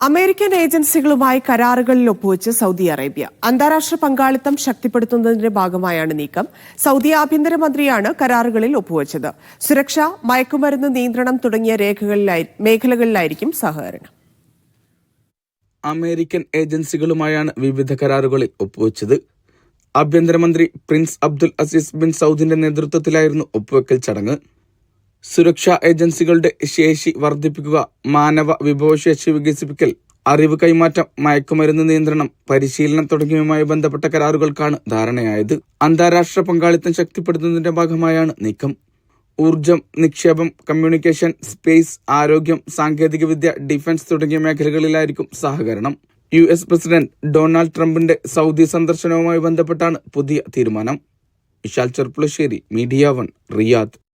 American ഏജൻസികളുമായി കരാറുകളിൽ ഒപ്പുവെച്ച് Saudi Arabia. അന്താരാഷ്ട്ര പങ്കാളിത്തം ശക്തിപ്പെടുത്തുന്നതിന്റെ ഭാഗമായാണ് നീക്കം. സൗദി ആഭ്യന്തരമന്ത്രിയാണ് കരാറുകളിൽ ഒപ്പുവെച്ചത്. സുരക്ഷ മയക്കുമരുന്ന് നിയന്ത്രണം തുടങ്ങിയ മേഖലകളിലായിരിക്കും സഹകരണം. അമേരിക്കൻ ഏജൻസികളുമായാണ് വിവിധ കരാറുകളിൽ ഒപ്പുവെച്ചത്. ആഭ്യന്തരമന്ത്രി പ്രിൻസ് അബ്ദുൽ അസീസ് ബിൻ സൗദിന്റെ നേതൃത്വത്തിലായിരുന്നു ഒപ്പുവെക്കൽ ചടങ്ങ്. സുരക്ഷാ ഏജൻസികളുടെ ശേഷി വർദ്ധിപ്പിക്കുക മാനവ വിഭവശേഷി വികസിപ്പിക്കൽ അറിവ് കൈമാറ്റം മയക്കുമരുന്ന് നിയന്ത്രണം പരിശീലനം തുടങ്ങിയവയുമായി ബന്ധപ്പെട്ട കരാറുകൾക്കാണ് ധാരണയായത്. അന്താരാഷ്ട്ര പങ്കാളിത്തം ശക്തിപ്പെടുത്തുന്നതിന്റെ ഭാഗമായാണ് നീക്കം. ഊർജം നിക്ഷേപം കമ്മ്യൂണിക്കേഷൻ സ്പേസ് ആരോഗ്യം സാങ്കേതികവിദ്യ ഡിഫൻസ് തുടങ്ങിയ മേഖലകളിലായിരിക്കും സഹകരണം. യു എസ് പ്രസിഡന്റ് ഡൊണാൾഡ് ട്രംപിന്റെ സൗദി സന്ദർശനവുമായി ബന്ധപ്പെട്ടാണ് പുതിയ തീരുമാനം. Vishal Cherpulassery media one Riyadh.